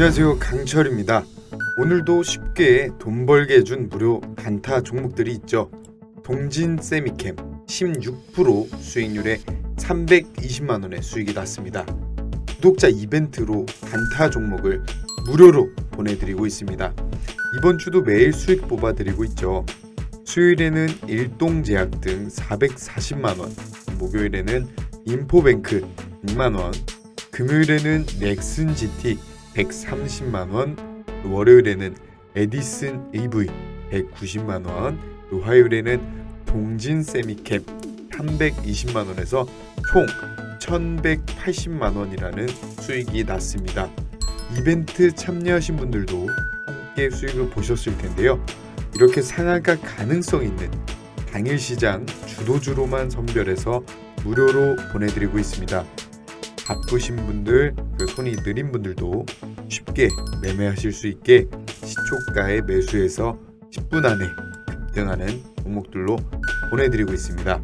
안녕하세요. 강철입니다. 오늘도 쉽게 돈 벌게 해준 무료 단타 종목들이 있죠. 동진 세미캠 16% 수익률에 320만원의 수익이 났습니다. 구독자 이벤트로 단타 종목을 무료로 보내드리고 있습니다. 이번 주도 매일 수익 뽑아드리고 있죠. 수요일에는 일동제약 등 440만원 목요일에는 인포뱅크 6만원 금요일에는 넥슨 GT 130만 원, 또 월요일에는 에디슨 EV 190만 원, 또 화요일에는 동진 세미캡 320만 원에서 총 1,180만 원이라는 수익이 났습니다. 이벤트 참여하신 분들도 함께 수익을 보셨을 텐데요. 이렇게 상한가 가능성 있는 당일 시장 주도주로만 선별해서 무료로 보내드리고 있습니다. 바쁘신 분들, 그 손이 느린 분들도 쉽게 매매하실 수 있게 시초가에 매수해서 10분 안에 급등하는 종목들로 보내드리고 있습니다.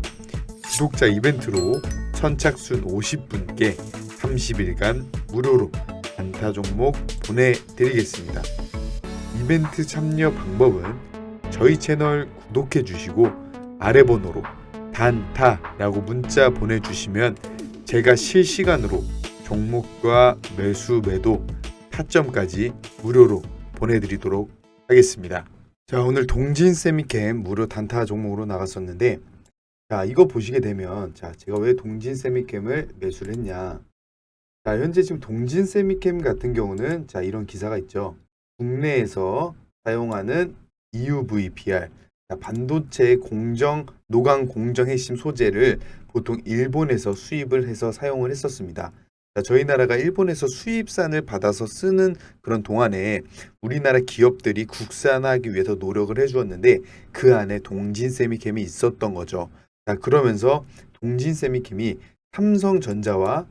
구독자 이벤트로 선착순 50분께 30일간 무료로 단타 종목 보내드리겠습니다. 이벤트 참여 방법은 저희 채널 구독해 주시고 아래 번호로 단타라고 문자 보내주시면 제가 실시간으로 종목과 매수 매도 타점까지 무료로 보내드리도록 하겠습니다. 자 오늘 동진 세미캠 무료 단타 종목으로 나갔었는데 자 이거 보시게 되면 자 제가 왜 동진 세미캠을 매수를 했냐 자 현재 지금 동진 세미캠 같은 경우는 자 이런 기사가 있죠 국내에서 사용하는 EUVPR 자, 반도체 공정 노광 공정 핵심 소재를 보통 일본에서 수입을 해서 사용을 했었습니다. 자, 저희 나라가 일본에서 수입산을 받아서 쓰는 그런 동안에 우리나라 기업들이 국산화하기 위해서 노력을 해주었는데 그 안에 동진 세미캠이 있었던 거죠. 자, 그러면서 동진 세미캠이 삼성전자와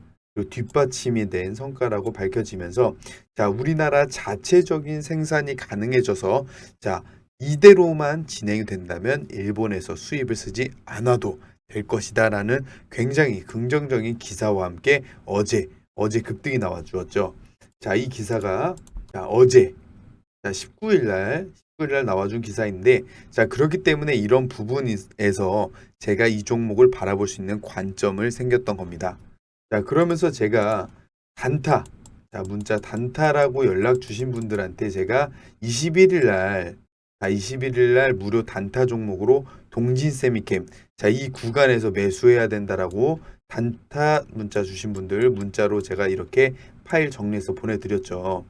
뒷받침이 된 성과라고 밝혀지면서 자, 우리나라 자체적인 생산이 가능해져서 자, 이대로만 진행이 된다면 일본에서 수입을 쓰지 않아도 될 것이다라는 굉장히 긍정적인 기사와 함께 어제 어제 급등이 나와 주었죠. 자, 이 기사가 자, 어제 자, 19일 날 19일 날 나와준 기사인데 자, 그렇기 때문에 이런 부분에서 제가 이 종목을 바라볼 수 있는 관점을 생겼던 겁니다. 자, 그러면서 제가 단타 자, 문자 단타라고 연락 주신 분들한테 제가 21일 날 자, 21일 날 무료 단타 종목으로 동진 세미캠 자, 이 구간에서 매수해야 된다라고 단타 문자 주신 분들 문자로 제가 이렇게 파일 정리해서 보내드렸죠.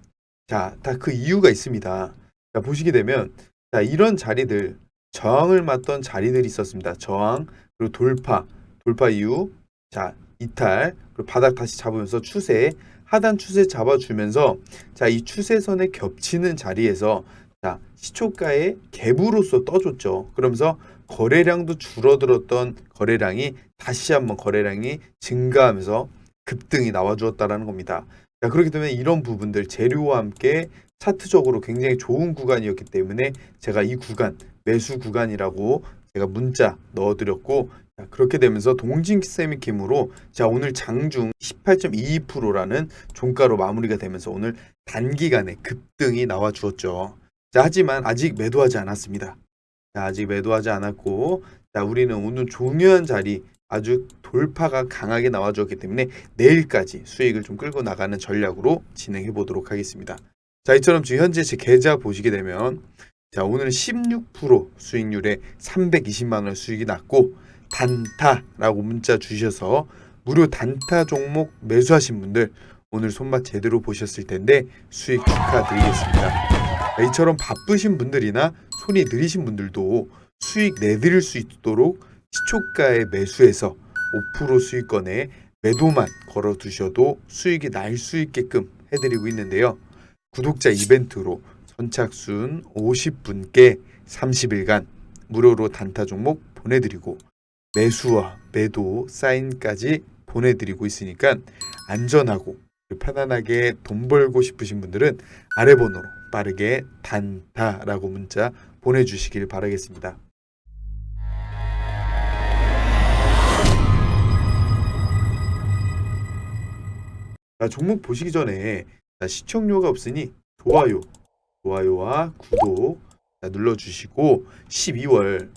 자, 다 그 이유가 있습니다. 자, 보시게 되면 자, 이런 자리들 저항을 맞던 자리들이 있었습니다. 저항 그리고 돌파 돌파 이후 자 이탈 그리고 바닥 다시 잡으면서 추세 하단 추세 잡아주면서 자 이 추세선에 겹치는 자리에서 자 시초가의 갭으로서 떠줬죠. 그러면서 거래량도 줄어들었던 거래량이 다시 한번 거래량이 증가하면서 급등이 나와주었다라는 겁니다. 자 그렇기 때문에 이런 부분들 재료와 함께 차트적으로 굉장히 좋은 구간이었기 때문에 제가 이 구간 매수 구간이라고 제가 문자 넣어드렸고 자, 그렇게 되면서 동진 세미킴으로 자 오늘 장중 18.22%라는 종가로 마무리가 되면서 오늘 단기간에 급등이 나와 주었죠. 자 하지만 아직 매도하지 않았습니다. 자, 아직 매도하지 않았고 자 우리는 오늘 중요한 자리 아주 돌파가 강하게 나와 주었기 때문에 내일까지 수익을 좀 끌고 나가는 전략으로 진행해 보도록 하겠습니다. 자 이처럼 지금 현재 제 계좌 보시게 되면 자 오늘은 16% 수익률에 320만 원 수익이 났고 단타라고 문자 주셔서 무료 단타 종목 매수하신 분들 오늘 손맛 제대로 보셨을 텐데 수익 축하드리겠습니다. 자, 이처럼 바쁘신 분들이나 손이 느리신 분들도 수익 내드릴 수 있도록 시초가에 매수해서 5% 수익권에 매도만 걸어 두셔도 수익이 날 수 있게끔 해드리고 있는데요. 구독자 이벤트로 선착순 50분께 30일간 무료로 단타 종목 보내드리고 매수와 매도 사인까지 보내드리고 있으니까 안전하고 편안하게 돈 벌고 싶으신 분들은 아래 번호로 빠르게 단타라고 문자 보내주시길 바라겠습니다. 자, 종목 보시기 전에 자, 시청료가 없으니 좋아요, 좋아요와 구독 자, 눌러주시고 12월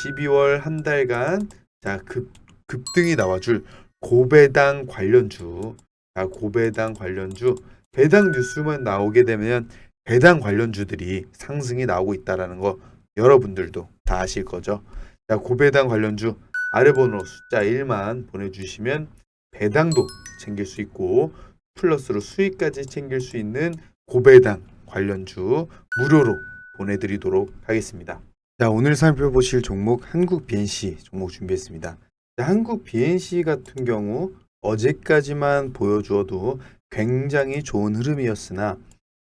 12월 한 달간 자 급, 급등이 나와줄 고배당 관련주 자 고배당 관련주 배당 뉴스만 나오게 되면 배당 관련주들이 상승이 나오고 있다라는 거 여러분들도 다 아실 거죠. 자 고배당 관련주 아래 번호 숫자 1만 보내주시면 배당도 챙길 수 있고 플러스로 수익까지 챙길 수 있는 고배당 관련주 무료로 보내드리도록 하겠습니다. 자 오늘 살펴보실 종목 한국 BNC 종목 준비했습니다. 자, 한국 BNC 같은 경우 어제까지만 보여주어도 굉장히 좋은 흐름이었으나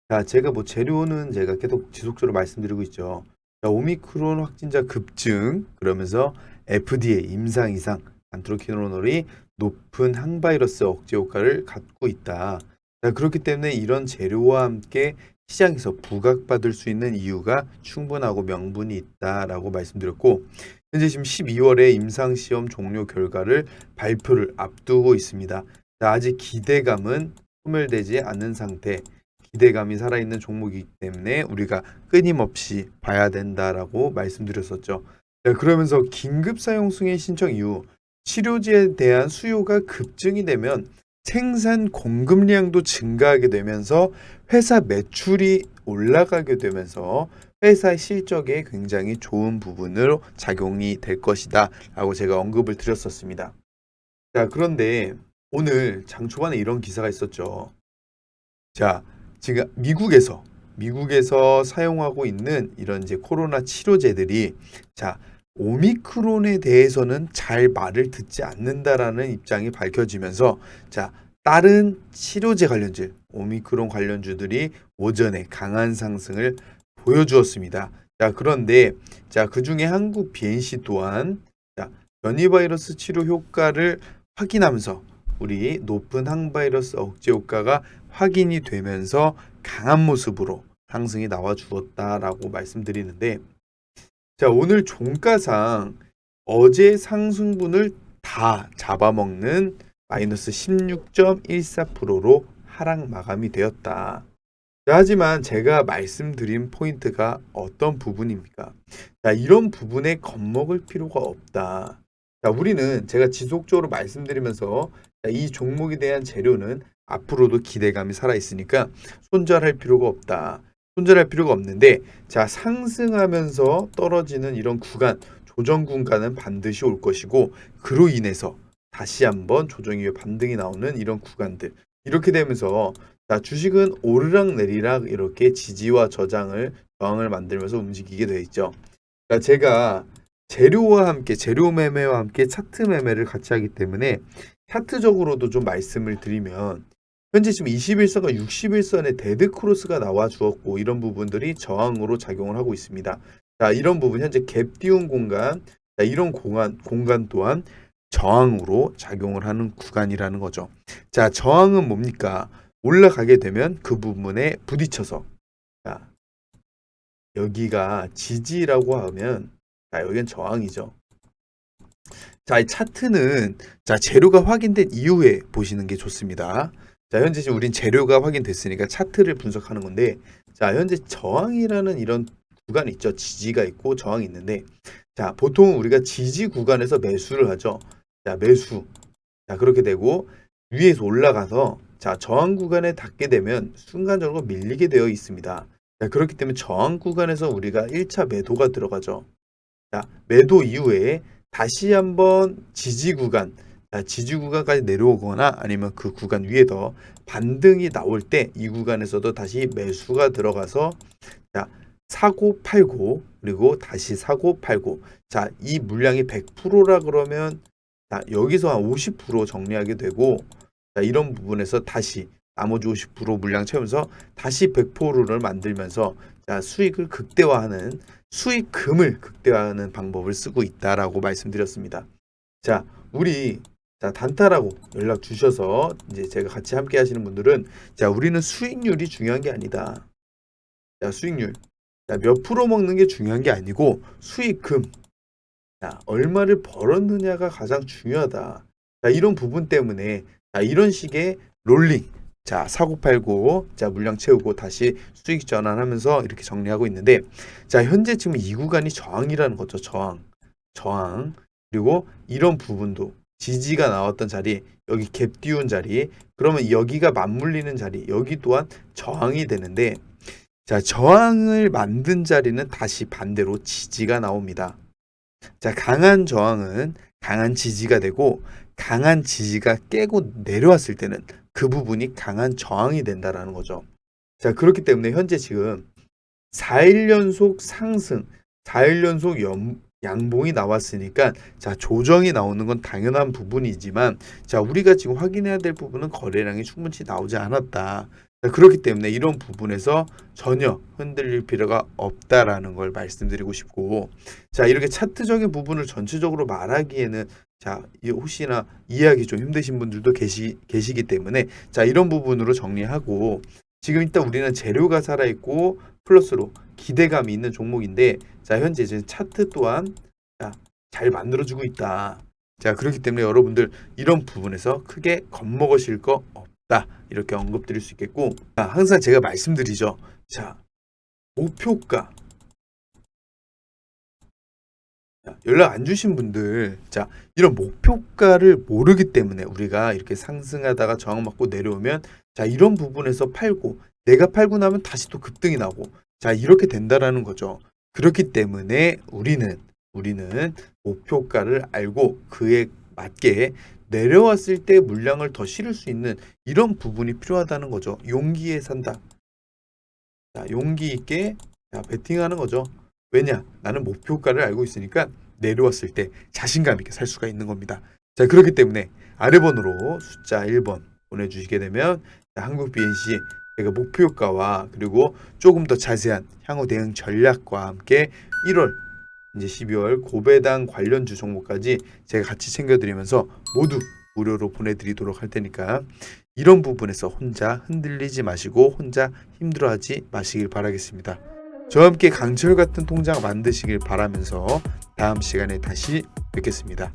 자 제가 뭐 재료는 제가 계속 지속적으로 말씀드리고 있죠. 자, 오미크론 확진자 급증 그러면서 FDA 임상 이상 안트로키노놀이 높은 항바이러스 억제 효과를 갖고 있다. 자, 그렇기 때문에 이런 재료와 함께 시장에서 부각받을 수 있는 이유가 충분하고 명분이 있다라고 말씀드렸고 현재 지금 12월에 임상 시험 종료 결과를 발표를 앞두고 있습니다. 자, 아직 기대감은 소멸되지 않는 상태. 기대감이 살아있는 종목이기 때문에 우리가 끊임없이 봐야 된다라고 말씀드렸었죠. 자, 그러면서 긴급 사용 승인 신청 이후 치료제에 대한 수요가 급증이 되면 생산 공급량도 증가하게 되면서 회사 매출이 올라가게 되면서 회사 실적에 굉장히 좋은 부분으로 작용이 될 것이다 라고 제가 언급을 드렸었습니다. 자, 그런데 오늘 장 초반에 이런 기사가 있었죠. 자, 지금 미국에서 미국에서 사용하고 있는 이런 이제 코로나 치료제들이 자, 오미크론에 대해서는 잘 말을 듣지 않는다라는 입장이 밝혀지면서 자, 다른 치료제 관련주, 오미크론 관련주들이 오전에 강한 상승을 보여주었습니다. 자, 그런데 자, 그 중에 한국 BNC 또한 자, 변이 바이러스 치료 효과를 확인하면서 우리 높은 항바이러스 억제 효과가 확인이 되면서 강한 모습으로 상승이 나와 주었다라고 말씀드리는데 자, 오늘 종가상 어제 상승분을 다 잡아먹는 마이너스 16.14%로 하락 마감이 되었다. 자, 하지만 제가 말씀드린 포인트가 어떤 부분입니까? 자, 이런 부분에 겁먹을 필요가 없다. 자, 우리는 제가 지속적으로 말씀드리면서 자, 이 종목에 대한 재료는 앞으로도 기대감이 살아 있으니까 손절할 필요가 없다. 손절할 필요가 없는데 자, 상승하면서 떨어지는 이런 구간, 조정 구간은 반드시 올 것이고 그로 인해서 다시 한번 조정 이후에 반등이 나오는 이런 구간들. 이렇게 되면서 자, 주식은 오르락 내리락 이렇게 지지와 저장을 저항을 만들면서 움직이게 돼 있죠. 자, 제가 재료와 함께 재료 매매와 함께 차트 매매를 같이 하기 때문에 차트적으로도 좀 말씀을 드리면 현재 지금 21선과 61선의 데드 크로스가 나와 주었고 이런 부분들이 저항으로 작용을 하고 있습니다. 자, 이런 부분 현재 갭 띄운 공간, 자, 이런 공간 공간 또한 저항으로 작용을 하는 구간이라는 거죠. 자, 저항은 뭡니까? 올라가게 되면 그 부분에 부딪혀서 자, 여기가 지지라고 하면 자, 여기는 저항이죠. 자, 이 차트는 자, 재료가 확인된 이후에 보시는 게 좋습니다. 자, 현재 지금 우린 재료가 확인됐으니까 차트를 분석하는 건데 자, 현재 저항이라는 이런 구간이 있죠. 지지가 있고 저항이 있는데 자, 보통 우리가 지지 구간에서 매수를 하죠. 자, 매수. 자, 그렇게 되고 위에서 올라가서 자, 저항 구간에 닿게 되면 순간적으로 밀리게 되어 있습니다. 자, 그렇기 때문에 저항 구간에서 우리가 1차 매도가 들어가죠. 자, 매도 이후에 다시 한번 지지 구간, 자, 지지 구간까지 내려오거나 아니면 그 구간 위에 더 반등이 나올 때 이 구간에서도 다시 매수가 들어가서 자, 사고 팔고 그리고 다시 사고 팔고 자, 이 물량이 100%라 그러면 자, 여기서 한 50% 정리하게 되고 자, 이런 부분에서 다시 나머지 50% 물량 채우면서 다시 100%를 만들면서 자, 수익을 극대화하는 수익금을 극대화하는 방법을 쓰고 있다라고 말씀드렸습니다. 자, 우리 자, 단타라고 연락 주셔서 이제 제가 같이 함께 하시는 분들은 자, 우리는 수익률이 중요한 게 아니다. 자, 수익률. 자, 몇 프로 먹는 게 중요한 게 아니고 수익금. 자, 얼마를 벌었느냐가 가장 중요하다. 자, 이런 부분 때문에 자, 이런 식의 롤링 자 사고 팔고 자 물량 채우고 다시 수익 전환하면서 이렇게 정리하고 있는데 자 현재 지금 이 구간이 저항이라는 거죠 저항 저항 그리고 이런 부분도 지지가 나왔던 자리 여기 갭 띄운 자리 그러면 여기가 맞물리는 자리 여기 또한 저항이 되는데 자 저항을 만든 자리는 다시 반대로 지지가 나옵니다 자 강한 저항은 강한 지지가 되고 강한 지지가 깨고 내려왔을 때는 그 부분이 강한 저항이 된다라는 거죠. 자, 그렇기 때문에 현재 지금 4일 연속 상승, 4일 연속 연, 양봉이 나왔으니까 자, 조정이 나오는 건 당연한 부분이지만 자, 우리가 지금 확인해야 될 부분은 거래량이 충분치 나오지 않았다. 자, 그렇기 때문에 이런 부분에서 전혀 흔들릴 필요가 없다라는 걸 말씀드리고 싶고 자, 이렇게 차트적인 부분을 전체적으로 말하기에는 자, 이 혹시나 이해하기 좀 힘드신 분들도 계시, 계시기 때문에 자, 이런 부분으로 정리하고 지금 일단 우리는 재료가 살아있고 플러스로 기대감이 있는 종목인데 자, 현재 이제 차트 또한 자, 잘 만들어주고 있다. 자, 그렇기 때문에 여러분들 이런 부분에서 크게 겁먹으실 거 없다. 이렇게 언급드릴 수 있겠고 자, 항상 제가 말씀드리죠. 자, 목표가 자, 연락 안 주신 분들, 자, 이런 목표가를 모르기 때문에 우리가 이렇게 상승하다가 저항받고 내려오면, 자, 이런 부분에서 팔고, 내가 팔고 나면 다시 또 급등이 나고, 자, 이렇게 된다라는 거죠. 그렇기 때문에 우리는, 우리는 목표가를 알고 그에 맞게 내려왔을 때 물량을 더 실을 수 있는 이런 부분이 필요하다는 거죠. 용기에 산다. 자, 용기 있게 자, 베팅하는 거죠. 왜냐? 나는 목표가를 알고 있으니까 내려왔을 때 자신감 있게 살 수가 있는 겁니다. 자, 그렇기 때문에 아래 번호로 숫자 1번 보내주시게 되면 자, 한국 BNC 제가 목표가와 그리고 조금 더 자세한 향후 대응 전략과 함께 1월 이제 12월 고배당 관련 주 종목까지 제가 같이 챙겨드리면서 모두 무료로 보내드리도록 할 테니까 이런 부분에서 혼자 흔들리지 마시고 혼자 힘들어하지 마시길 바라겠습니다. 저와 함께 강철 같은 통장 만드시길 바라면서 다음 시간에 다시 뵙겠습니다.